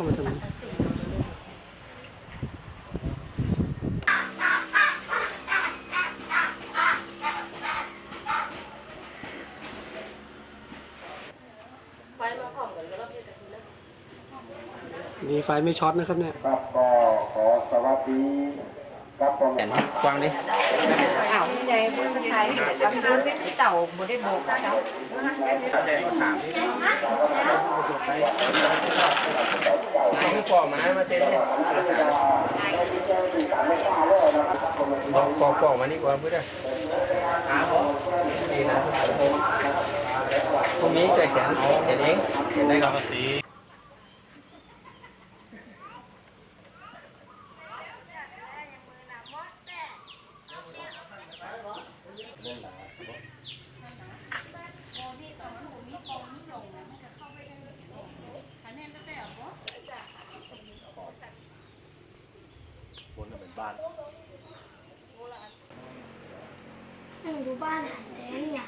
เข้ามาตรงนี้มีไฟไม่ช็อตนะครับเนี่ยครับก็ขอสวัสดีครับผมกวางดิอ้าวไม่ได้พูดไทยแต่ทำดูสิเต่าบ่ได้บอกนะเข้าใจถามดิ นายคือปอกมามาเซ็นเนี่ยบอกปอกปอกมานี่กว่าเพื่อนดีนะพรุ่งนี้ช่วยแขนเห็นเองเห็นได้ครับ นั่งดูบ้านหันเจ๊เนี่ย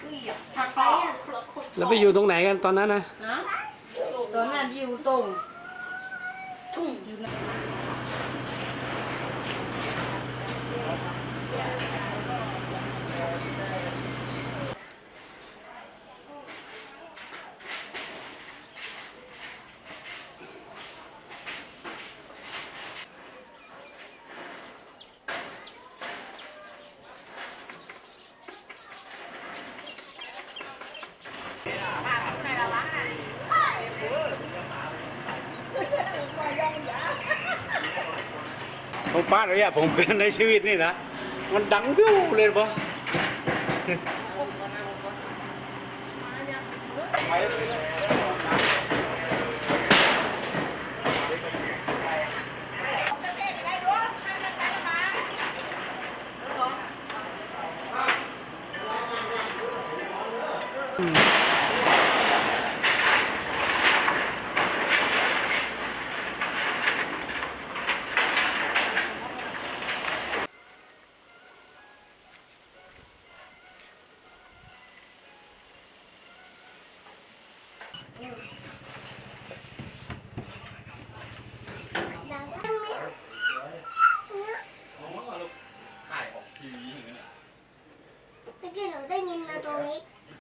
แล้วไปอยู่ตรงไหนกันตอนนั้นนะ นะตอนนั้นอยู่ตรงทุ่งอยู่ใน ผมป้าระยะผมเกินในชีวิตนี่นะ มันดังดิ้วเลยปะอืม break.